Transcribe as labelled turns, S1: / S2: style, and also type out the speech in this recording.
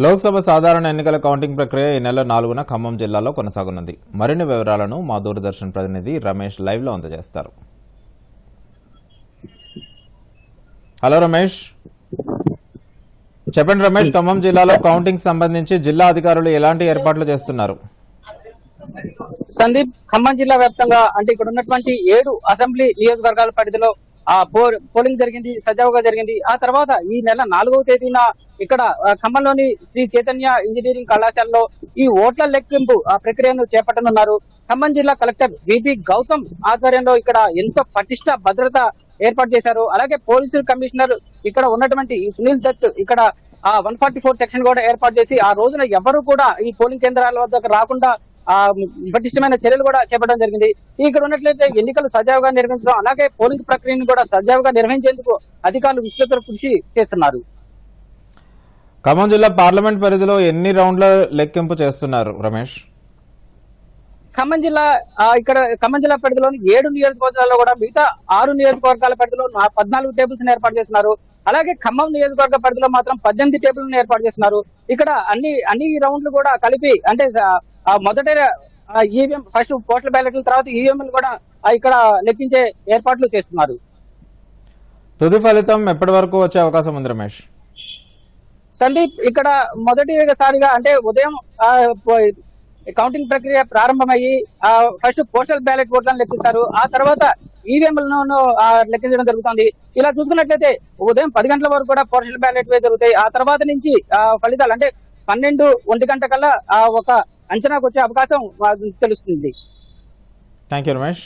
S1: లోక్సభ సాధారణ ఎన్నికల కౌంటింగ్ ప్రక్రియ ఈ నెల నాలుగున ఖమ్మం జిల్లాలో కొనసాగనుంది. మరిన్ని వివరాలను మా దూరదర్శన్ ప్రతినిధి రమేష్ లైవ్లో అందజేస్తారు. హలో రమేష్. చెప్పండి రమేష్ ఖమ్మం జిల్లాలో కౌంటింగ్ సంబంధించి జిల్లా అధికారులు ఎలాంటి ఏర్పాట్లు చేస్తున్నారు?
S2: సందీప్ ఖమ్మం జిల్లా వ్యాప్తంగా అంటే ఇక్కడ ఉన్నటువంటి ఏడు అసెంబ్లీ నియోజకవర్గాల పరిధిలో ఆ పో- పోలింగ్ జరిగింది సజావుగా జరిగింది. ఆ తర్వాత ఈ నెల నాలుగవ తేదీన ఇక్కడ ఖమ్మంలోని శ్రీ చైతన్య ఇంజనీరింగ్ కళాశాలలో ఈ ఓట్ల లెక్కింపు ఆ ప్రక్రియను చేపట్టనున్నారు. ఖమ్మం జిల్లా కలెక్టర్ విపి గౌతమ్ ఆధ్వర్యంలో ఇక్కడ ఎంతో పటిష్ట భద్రత ఏర్పాటు చేశారు అలాగే పోలీసు కమిషనర్ ఇక్కడ ఉన్నటువంటి సునీల్ దత్ ఇక్కడ ఆ వన్ ఫార్టీ ఫోర్ సెక్షన్ కూడా ఏర్పాటు చేసి ఆ రోజున ఎవరు కూడా ఈ పోలింగ్ కేంద్రాల వద్దకు రాకుండా ఆ పటిష్టమైన చర్యలు కూడా చేపట్టడం జరిగింది. ఇక్కడ ఉన్నట్లయితే ఎన్నికలు సజావుగా నిర్వహించడం అలాగే పోలింగ్ ప్రక్రియను కూడా సజావుగా నిర్వహించేందుకు అధికారులు విస్తృత కృషి చేస్తున్నారు.
S1: ఖమ్మం జిల్లా పార్లమెంట్ పరిధిలో ఎన్ని రౌండ్ల లెక్కింపు చేస్తున్నారు రమేష్?
S2: ఖమ్మం జిల్లా ఇక్కడ ఖమ్మం జిల్లా పరిధిలోని ఏడు నియోజకవర్గాల్లో కూడా మిగతా ఆరు నియోజకవర్గాల పరిధిలో పద్నాలుగు టేబుల్స్ ఏర్పాటు చేస్తున్నారు. అలాగే ఖమ్మం నియోజకవర్గ పరిధిలో మాత్రం పద్దెనిమిది టేబుల్స్ ఏర్పాటు చేస్తున్నారు. ఇక్కడ అన్ని అన్ని రౌండ్లు కూడా కలిపి అంటే మొదట ఈవీఎం ఫస్ట్ పోస్టల్ బ్యాలెట్ల తర్వాత ఈవీఎం కూడా ఆ, ఇక్కడ లెక్కించే ఏర్పాట్లు చేస్తున్నారు.
S1: తుది ఫలితం ఎప్పటి వరకు వచ్చే అవకాశం ఉంది రమేష్?
S2: సందీప్ ఇక్కడ మొదటిసారిగా అంటే ఉదయం ఆ, కౌంటింగ్ ప్రక్రియ ప్రారంభమయ్యి ఆ, ఫస్ట్ పోస్టల్ బ్యాలెట్ ఓట్లను లెక్కిస్తారు. ఆ తర్వాత ఈవీఎంలను లెక్కించడం జరుగుతుంది. ఇలా చూసుకున్నట్లయితే ఉదయం పది గంటల వరకు కూడా పోస్టల్ బ్యాలెట్ జరుగుతాయి. ఆ తర్వాత నుంచి ఆ, ఫలితాలు అంటే పన్నెండు ఒంటి గంట కల్లా ఆ, ఒక అంచనాకు వచ్చే అవకాశం తెలుస్తుంది.
S1: Thank you Ramesh